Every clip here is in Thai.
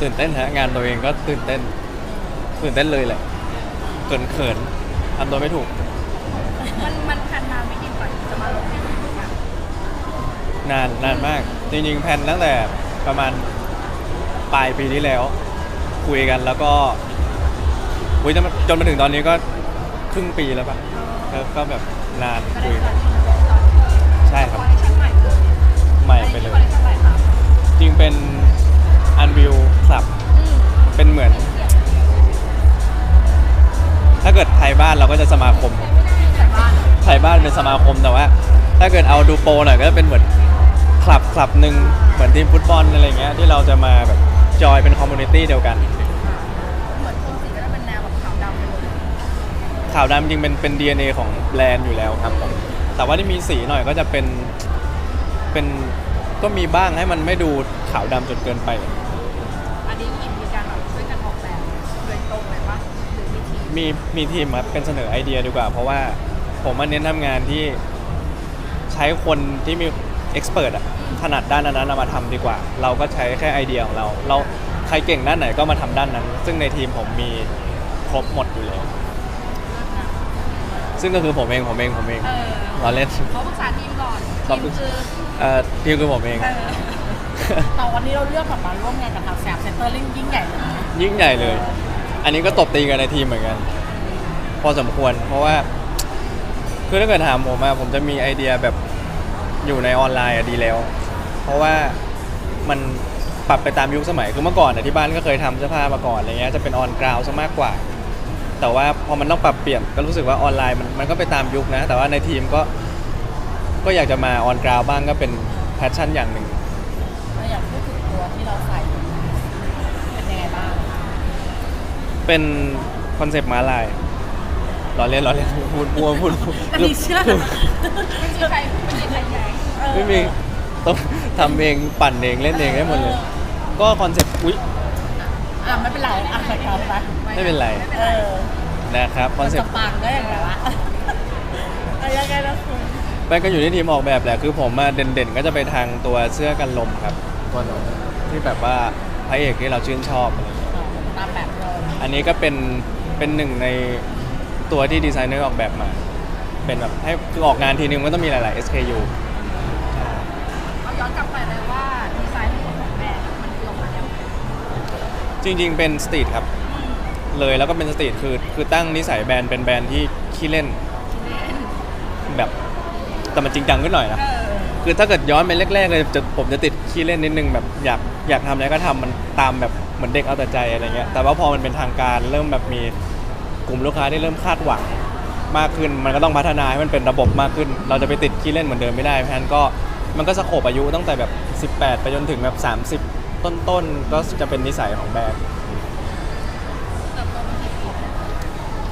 ตื่นเต้นฮะงานตัวเองก็ตื่นเต้น ตื่นเต้นเลยแหละเขินเขินๆทำตัวไม่ถูก มันมันพันมาไม่ดีกว่าจะมาลงในยูทูบอะนานนานมาก จริงๆแพลนตั้งแต่ประมาณปลายปีที่แล้ว คุยกันแล้วก็คุยจนมาจนมาถึงตอนนี้ก็ครึ่งปีแล้วปะแล้วก็แบบนานก็ได้คุยตกัอนนที่เราตอนใช่ครับคอลเลคชั่นใหม่เลยใหม่ไปเลย คอลเลคชั่นใหม่ครับจริงเป็น อันวิวคลับอืมเป็นเหมือน ถ้าเกิดไทยบ้านเราก็จะสมาคมแต่บ้านไทยบ้านเป็นสมาคมแต่ว่า ถ้าเกิดเอาดูโปรหน่อยก็จะเป็นเหมือนคลับคลับหนึ่งเหมือนทีมฟุตบอลอะไรเงี้ยที่เราจะมาแบบจอยเป็นคอมมูนิตี้เดียวกัน เหมือนโทนสีก็จะเป็นแนวแบบขาวดำไปเลยขาวดำจริงเป็นเป็น DNA ของแบรนด์อยู่แล้วครับผมแต่ว่าที่มีสีหน่อยก็จะเป็นเป็นก็มีบ้างให้มันไม่ดูขาวดำจนเกินไป รือมีทีมมีมีทีมครับเป็นเสนอไอเดียดีกว่า เพราะว่าผมมาเน้นทำงานที่ใช้คนที่มีเอ็กซ์เพรสอะถนัดด้านนั้นๆเอามาทำดีกว่า เราก็ใช้แค่ไอเดียของเรา เราใครเก่งด้านไหนก็มาทำด้านนั้น ซึ่งในทีมผมมีครบหมดอยู่แล้วซึ่งก็คือผมเองผมเองผมเองเออเราเล่นเขาปรึกษาทีมก่อนเราทีปรึมกคือเอ่อทีมคือผมเอง เออแต่วันนี้เราเลือกแบบมาร่วมงานกับทางแซมเซ็นเตอร์ลิงยิ่งใหญ่เลยนะยิ่งใหญ่เลยอั อันนี้ก็ตบตีกันในทีมเหมือนกัน พอสมควร เพราะว่า คือถ้าเกิดถามผมอะผมจะมีไอเดียแบบอยู่ในออนไลน์อะดีแล้ว เพราะว่ามันปรับไปตามยุคสมัยคือเมื่อก่อนอะที่บ้านก็เคยทำเสื้อผ้ามาก่อนอะไรเงี้ยจะเป็นออนกราวซะมากกว่า แต่ว่าพอมันต้องปรับเปลี่ยนก็รู้สึกว่าออนไลน์มันมันก็ไปตามยุคนะ แต่ว่าในทีมก็ก็อยากจะมาออนกราวบ้างก็เป็นแพชชั่นอย่างหนึ่ง เป็นคอนเซปต์ม้าลายล้อเล่นล้อเล่นพูดพูดพูดพูดอันนี้เชื่อกันไม่มีใครไม่มีใครแย้งเออไม่มีต้องทำเองปั่นเองเล่นเองได้หมดเลย ก็คอนเซ็ปต์อุ๊ยอะไม่เป็นไรอะไปก่อนไปไม่เป็นไรเออนะครับคอนเซ็ปจะต์ปังก็อย่างไรวะเอายังไงนะคุณไปก็อยู่ที่ทีมออกแบบแหละคือผมมาเด่นๆ ก็จะไปทางตัวเสื้อกันลมครับตัวนั้นที่แบบว่าพระเอกที่เราชื่นชอบอะไร อันนี้ก็เป็นเป็นหนึ่งในตัวที่ดีไซเนอร์ออกแบบมา เป็นแบบให้คือออกงานทีนึงมันต้องมีหลาย ๆ SKU เอาย้อนกลับไปเลยว่าดีไซน์ของแบรนด์มันคือออกมาแนวไหนจริง ๆ เป็นสตรีทครับ เลยแล้วก็เป็นสตรีทคือคือตั้งนิสัยแบรนด์เป็นแบรนด์ที่ขี้เล่นแบบแต่มันจริงจังขึ้นหน่อยนะ คือถ้าเกิดย้อนไปแรกๆเลยจะผมจะติดขี้เล่นนิดนึงแบบอยากอยากทำอะไรก็ทำมันตามแบบ เหมือนเด็กเอาแต่ใจอะไรเงี้ยแต่ว่าพอมันเป็นทางการเริ่มแบบมีกลุ่มลูกค้าที่เริ่มคาดหวังมากขึ้น มันก็ต้องพัฒนาให้มันเป็นระบบมากขึ้น เราจะไปติดขี้เล่นเหมือนเดิมไม่ได้เพราะฉะนั้นก็มันก็สโคบอายุตั้งแต่แบบ 18 ไปจนถึงแบบ 30 ต้นๆ ก็จะเป็นนิสัยของแบรนด์เติบโตมากี่ปี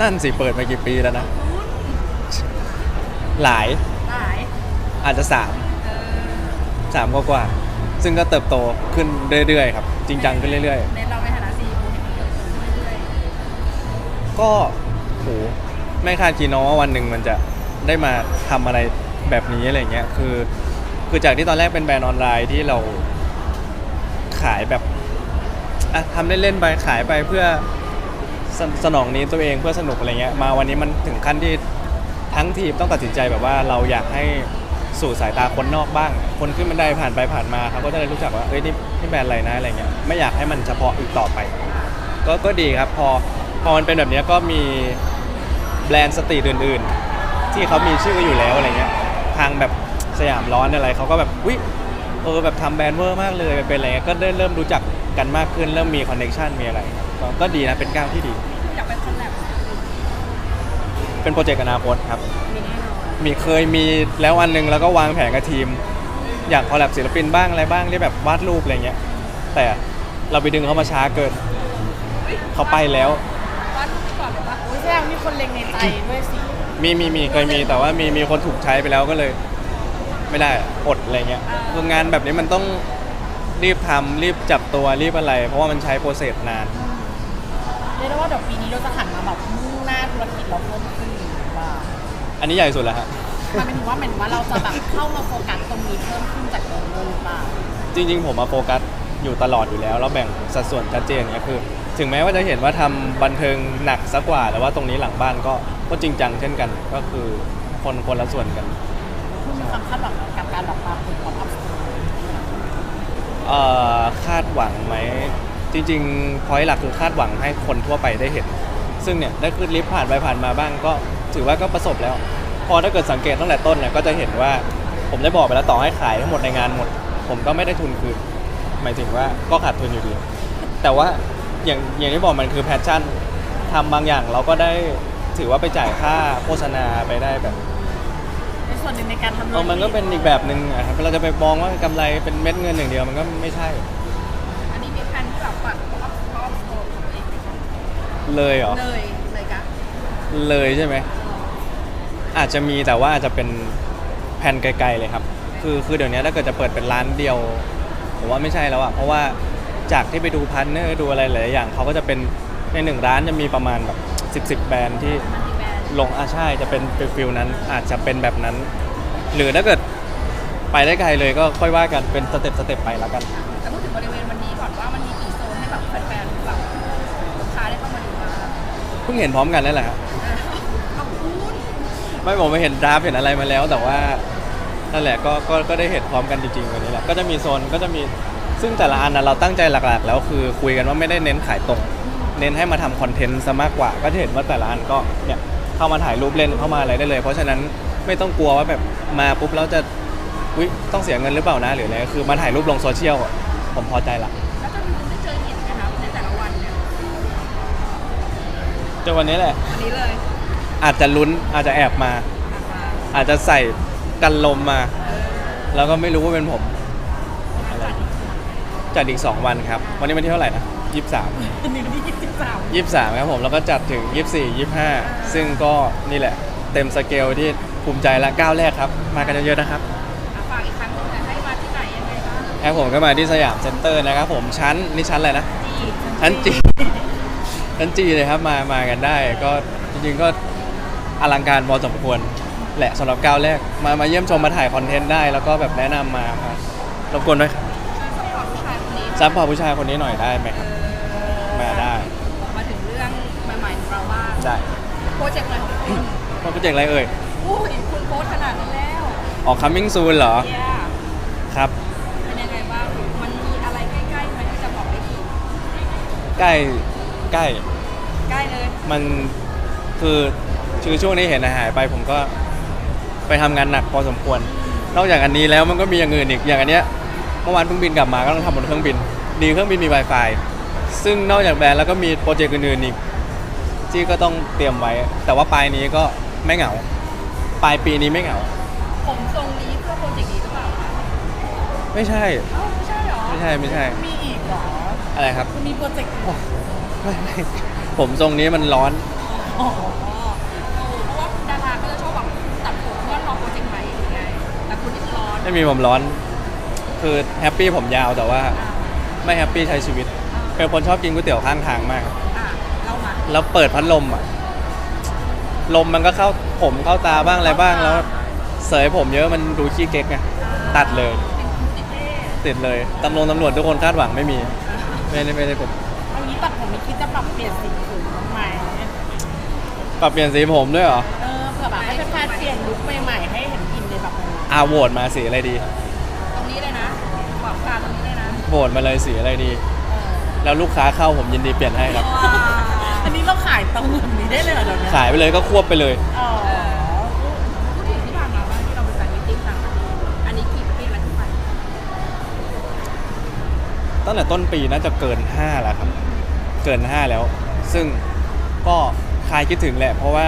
นั่นสิ เปิดมากี่ปีแล้วนะ หลาย หลาย อาจจะสามเออสามกว่าๆ ซึ่งก็เติบโตขึ้นเรื่อยๆครับจริงจังขึ้นเรื่อยในเราในฐานะซีอีโอเห็นมันเติบโตขึ้นเรื่อยๆ ก็โหไม่คาดคิดเนาะว่าวันหนึ่งมันจะได้มาทำอะไรแบบนี้อะไรเงี้ยคือคือจากที่ตอนแรกเป็นแบรนด์ออนไลน์ที่เราขายแบบอะทำเล่นๆไปขายไปเพื่อสสนองนี้ตัวเองเพื่อสนุกอะไรเงี้ยมาวันนี้มันถึงขั้นที่ทั้งทีมต้องตัดสินใจแบบว่าเราอยากให้ สู่สายตาคนนอกบ้าง คนขึ้นบันไดผ่านไปผ่านมาเขาก็จะได้รู้จักว่าเอ้ยนี่นี่แบรนด์อะไรนะอะไรเงี้ยไม่อยากให้มันเฉพาะอีกต่อไป ก็ก็ดีครับพอพอมันเป็นแบบเนี้ยก็มีแบรนด์สตรีทอื่น ๆ ที่เขามีชื่ออยู่แล้วอะไรเงี้ยทางแบบสยามร้อนอะไรเขาก็แบบวิเออแบบทำแบรนด์เวอร์มากเลยเป็นอะไรเงี้ยก็ได้เริ่มรู้จักกันมากขึ้นเริ่มมีคอนเน t ชันมีอะไรก็ก็ดีนะเป็นก้าวที่ดีๆอยากไปคอลแลบเป็นโปรเจกต์อนาคตครับมีแน่นอน มีเคยมีแล้ววันหนึ่งแล้วก็วางแผนกับทีม อยากคอลแลบศิลปินบ้างอะไรบ้างที่แบบวาดรูปอะไรเงี้ย แต่เราไปดึงเขามาช้าเกินเขาไปแล้ว วัดรูปก่อนเลยปะโอ้ยแสดงมีคนเล็งในใจด้วยสิมีมีมีเคยมีแต่ว่ามีมีคนถูกใช้ไปแล้วก็เลย ไม่ได้อดอะไรเงี้ยคืองานแบบนี้มันต้องรีบทำรีบจับตัวรีบอะไร เพราะว่ามันใช้โปรเซสนาน เรียกได้ว่าเดี๋ยวปีนี้เราจะหันมาแบบมุ่งหน้าธุรกิจเราเพิ่มขึ้นหรือว่า อันนี้ใหญ่สุดแล้วฮะมันเป็นถึงว่าเหมือนว่าเราจะแบบเข้ามาโฟกัสตรงนี้เพิ่มขึ้นจากเดิมด้วยหรือเปล่าจริง ๆ ผมมาโฟกัสอยู่ตลอดอยู่แล้วแล้วแบ่งสัดส่วนชัดเจนเนี่ยคือ ถึงแม้ว่าจะเห็นว่าทำบันเทิงหนักสักกว่า แต่ว่าตรงนี้หลังบ้านก็ก็จริงจังเช่นกัน ก็คือคนคนละส่วนกัน คุณมีความคาดหวังกับการแบบมาเป็นความอัพสเอ่อคาดหวังไหมจริงๆพอยหลักคือคาดหวังให้คนทั่วไปได้เห็น ซึ่งเนี่ยได้ขึ้นลิฟต์ผ่านไปผ่านมาบ้างก็ ถือว่าก็ประสบแล้ว พอถ้าเกิดสังเกตตั้งแต่ต้นเนี่ยก็จะเห็นว่าผมได้บอกไปแล้วต่อให้ขายทั้งหมดในงานหมด ผมก็ไม่ได้ทุนคืนหมายถึงว่าก็ขาดทุนอยู่ดี แต่ว่าอย่างอย่างที่บอกมันคือแพชชั่นทำบางอย่างเราก็ได้ถือว่าไปจ่ายค่าโฆษณาไปได้แบบเป็นส่วนหนึ่งในการทำเออมันก็เป็นอีกแบบหนึ่งอะครับเราจะไปมองว่ากำไรเป็นเม็ดเงินอย่างเดียวมันก็ไม่ใช่ อันนี้มีแผนที่แบบปัดเพราะว่าเพราะว่าโตของตัวเองไหมคะเลยเหรอเลยเลยกะเลยใช่ไหม อาจจะมีแต่ว่าอาจจะเป็นแผนไกลๆเลยครับ คือคือเดี๋ยวนี้ถ้าเกิดจะเปิดเป็นร้านเดียวผมว่าไม่ใช่แล้วอะเพราะว่าจากที่ไปดูพันเนอร์ดูอะไรหลายๆอย่างเขาก็จะเป็นในหนึ่งร้านจะมีประมาณแบบสิบสิบแบรนด์ที่มันมีแบรนด์ลงอาใช่จะเป็นฟิลนั้นอาจจะเป็นแบบนั้น หรือถ้าเกิดไปได้ไกลเลยก็ค่อยว่ากันเป็นสเต็ปสเต็ปไปละกันแต่พูดถึงบริเวณวันนี้ก่อนว่ามันมีกี่โซนให้แบบแฟนๆแบบลูกค้าได้เข้ามาดูมางเพิ่งเห็นพร้อมกันนั่นแหละครับขอบคุณ ไม่ผมไปเห็นดราฟต์เห็นอะไรมาแล้ว แต่ว่านั่นแหละก็ก็ก็ได้เห็นพร้อมกันจริงๆวันนี้แหละก็จะมีโซนก็จะมีซึ่งแต่ละอันนะเราตั้งใจหลักๆ แล้วคือคุยกันว่าไม่ได้เน้นขายตรง เน้นให้มาทำคอนเทนต์ซะมากกว่า ก็จะเห็นว่าแต่ละอันก็เนี่ยเข้ามาถ่ายรูปเล่นเข้ามาอะไรได้เลย เพราะฉะนั้นไม่ต้องกลัวว่าแบบมาปุ๊บแล้วจะวิต้องเสียเงินหรือเปล่านะหรืออะไรก็คือมาถ่ายรูปลงโซเชียลอะผมพอใจละแล้วจะมีได้เจอเห็นไหมคะในแต่ละวันเนี่ยจนวันนี้แหละวันนี้เลย อาจจะลุ้นอาจจะแอบมาอะมา อาจจะใส่กันลมมา แล้วก็ไม่รู้ว่าเป็นผมจัดอีกจัดอีก 2 วันครับ วันนี้วันที่เท่าไหร่นะ23อันนี้วันที่ยี่สิบสาม23ครับผมแล้วก็จัดถึง24 25ซึ่งก็นี่แหละ เต็มสเกลที่ภูมิใจละก้าวแรกครับ มากันเยอะๆนะครับอะฝากอีกครั้งหนึงนะให้มาที่ไหนยังไงบ้างแอปผมก็มาที่สยามเซ็นเตอร์นะครับผมชั้นนี่ชั้นอะไรนะ จีชั้นจี ชั้นจีเลยครับมามากันได้ ก็จริงๆก็ อลังการพอสมควรแหละสำหรับก้าวแรกมามาเยี่ยมชมมาถ่ายคอนเทนต์ได้แล้วก็แบบแนะนำมาครับรบกวนด้วยครับช่วยสปอร์ตผู้ชายคนนี้ซัพพอร์ตผู้ชายคนนี้หน่อยได้ไหมครับ มาได้ มาถึงเรื่องใหม่ๆของเราบ้างได้โปรเจกต์ใหม่ของคุณว่าโปรเจกต์อะไรเอ่ยอุ้ยคุณโพสต์ขนาดนี้แล้วออก coming soon เหรอเยี่ยครับ เป็นยังไงบ้างมันมีอะไรใกล้ๆไหมที่จะบอกได้อีกใกล้ใกล้ ใกล้เลย มันคือ คือช่วงนี้เห็นอาหายไปผมก็ไปทำงานหนักพอสมควร นอกจากอันนี้แล้วมันก็มีอย่างอื่นอีกอย่างอันเนี้ยเมื่อวานเพิ่งบินกลับมาก็ต้องทำบนเครื่องบิน ดีเครื่องบินมี Wi-Fi ซึ่งนอกจากแบรนด์แล้วก็มีโปรเจกต์อื่นๆอีกที่ก็ต้องเตรียมไว้ แต่ว่าปลายนี้ก็ไม่เหงา ปลายปีนี้ไม่เหงา ผมทรงนี้เพื่อโปรเจกต์นี้หรือเปล่าคะไม่ใช่เอ้าไม่ใช่เหรอไม่ใช่ไม่ใช่ มีอีกเหรออะไรครับคุณมีโปรเจกต์ไม่ไม่ผมทรงนี้มันร้อน ไม่มีผมร้อน คือแฮปปี้ผมยาวแต่ว่าอ่าไม่แฮปปี้ใช้ชีวิต เป็นคนชอบกินก๋วยเตี๋ยวข้างทางมาก อ่าเล่ามาแล้วเปิดพัดลมอะ ลมมันก็เข้าผมเข้าตาบ้างอะไรบ้างแล้ว เสยผมเยอะมันดูขี้เก๊กไงตัดเลย เป็นคุณติเท่ติดเลยตำรวจตำรวจทุกคนคาดหวังไม่มี ไม่ได้ไม่ได้ผมอันนี้ตัดผมไม่คิดจะปรับเปลี่ยนสีผมบ้างไหมปรับเปลี่ยนสีผมด้วยเหรอ อาโหวตมาสีอะไรดีตรงนี้เลยนะบอกการตรงนี้เลยนะโหวตมาเลยสีอะไรดีเออแล้วลูกค้าเข้าผมยินดีเปลี่ยนให้ครับ ว้าอันนี้เราขายตรงแบบนี้ได้เลยเหรอเดี๋ยวนี้ขายไปเลยก็ควบไปเลย อ๋อพูดถึงที่ผ่านมาบ้างที่เราไปแฟนมิตติ้งต่างประเทศอันนี้กี่ประเทศแล้วที่ไปตั้งแต่ต้นปีน่าจะเกิน 5 แล้วครับ เกิน 5 แล้ว ซึ่งก็คลายคิดถึงแหละ เพราะว่า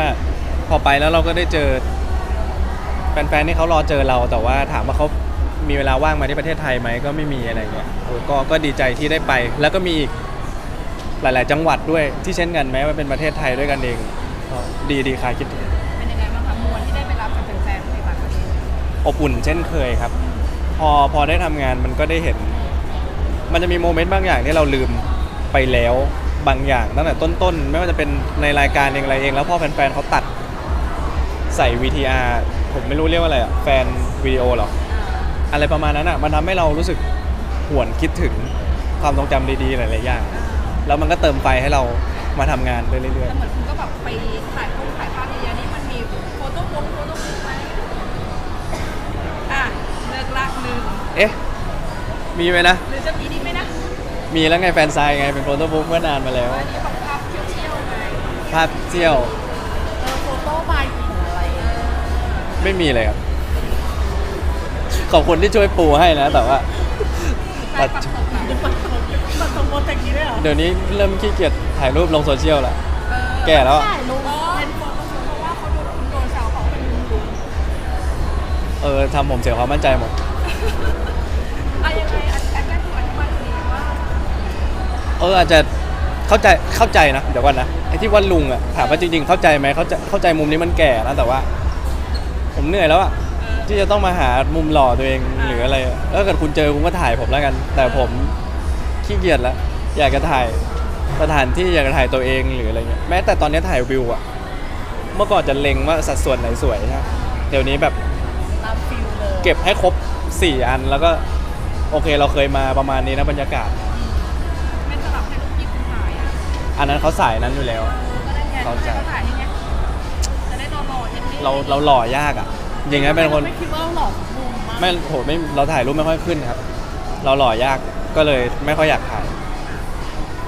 พอไปแล้วเราก็ได้เจอ แฟนๆที่เขารอเจอเราแต่ว่าถามว่าเขามีเวลาว่างมาที่ประเทศไทยไหมก็ไม่มีอะไรเงี้ยเออก็ก็ดีใจที่ได้ไป แล้วก็มีอีกหลาย ๆ จังหวัดด้วยที่เช่นกันแม้ว่าเป็นประเทศไทยด้วยกันเองก็ดีดีคลายคิดถึงเป็นยังไงบ้างคะมวลที่ได้ไปรับกับแฟนๆในต่างประเทศอบอุ่นเช่นเคยครับ พอพอได้ทำงานมันก็ได้เห็น มันจะมีโมเมนต์บางอย่างที่เราลืมไปแล้วบางอย่างตั้งแต่ต้น ๆ ไม่ว่าจะเป็นในรายการเองอะไรเอง แล้วพอแฟน ๆเขาตัดใส่ VTR ผมไม่รู้เรียกว่าอะไรอะแฟนวิดีโอเหรออะไรประมาณนั้นอะมันทำให้เรารู้สึกหวนคิดถึงความทรงจำดีๆหลายๆอย่าง แล้วมันก็เติมไฟให้เรามาทำงานไปเรื่อยแต่เหมือนคุณก็แบบไปถ่ายรูปถ่ายภาพเยอะๆนี่มันมีโฟโต้บุ๊กโฟโต้บุ๊กไหมอะเลิกลักหนึ่งๆ เอ๊ะ มีไหมนะ หรือจะมีดีไหมนะมีแล้วไงแฟนไซน์ไงเป็นโฟโต้บุ๊กเมื่อนานมาแล้วว่านี่ของภาพเที่ยวๆไงภาพเที่ยว เออโฟโต้บายหญิงอะไร ไม่มีเลยครับ ขอบคุณที่ช่วยปูให้นะ แต่ว่าใครปักตกหลังปัดตรงปัดตรงโปรเจกต์นี้ด้วยเหรอเดี๋ยวนี้เริ่มขี้เกียจถ่ายรูปลงโซเชียลแล้วเออแก่แล้วอะถ่ายรูปอ๋อเป็นโฟโต้บุ๊กเพราะว่าเขาโดนคุณโดนแซวเขาเป็นลุงลุงเออทำผมเสียความมั่นใจหมด อะยังไงอันอันนี้คืออธิบายตรงนี้ว่าเอออาจจะเข้าใจเข้าใจนะเดี๋ยวก่อนนะไอ้ที่ว่าลุงอะถามว่าจริงๆเข้าใจไหมเข้าใจเข้าใจมุมนี้มันแก่นะแต่ว่า ผมเหนื่อยแล้วอะที่จะต้องมาหามุมหล่อตัวเองหรืออะไรอะแล้วถ้าเกิดคุณเจอคุณก็ถ่ายผมแล้วกัน แต่ผมขี้เกียจแล้วอยากจะถ่ายสถานที่อยากจะถ่ายตัวเองหรืออะไรเงี้ยแม้แต่ตอนนี้ถ่ายวิวอะเมื่อก่อนจะเล็งว่าสัดส่วนไหนสวยนะเดี๋ยวนี้แบบตามฟิลเลยเก็บให้ครบ 4 อันแล้วก็โอเคเราเคยมาประมาณนี้นะบรรยากาศ ไม่สลับให้ลูกยิบคุณถ่ายอะอันนั้นเขาสายนั้นอยู่แล้ว ก็ได้ไงเข้าใจให้เขาถ่ายให้ไง เท่ๆเราเราหล่อยากอะจริงๆเป็นคน ไม่คิดว่าหล่อทุกมุมมากไม่โหไม่เราถ่ายรูปไม่ค่อยขึ้นครับ เราหล่อยากก็เลยไม่ค่อยอยากถ่าย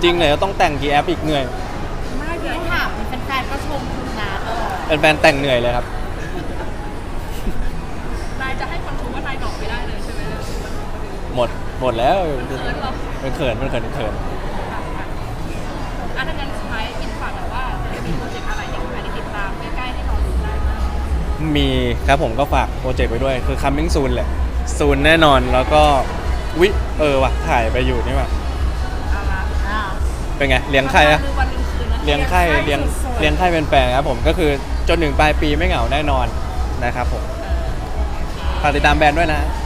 จริงเลยต้องแต่งกี่แอปอีกเหนื่อยไม่เดี๋ยวถามมีแฟนๆก็ชมคุณนะตลอดเป็นแฟนแต่งเหนื่อยเลยครับ นายจะให้คนชมว่านายดอกไม่ได้เลยใช่ไหมเนี่ยหมดหมดแล้วเขินเหรอมันเขินมันเขินมันเขินอันนั้นสุดท้ายอิน มีครับผมก็ฝากโปรเจกต์ไปด้วย คือ coming soon แหละ soon แน่นอนแล้วก็วิเออว่ะถ่ายไปอยู่นี่ว่ะเอาละอ่าเป็นไงเลี้ยงใครอะวันลืมวันลืมคืนนะเลี้ยงไข่เลี้ยงสุดๆเลี้ยงไข่เป็นแฟนครับผมก็คือจนถึงปลายปีไม่เหงาแน่นอนนะครับผมฝากติดตามแบรนด์ด้วยนะโ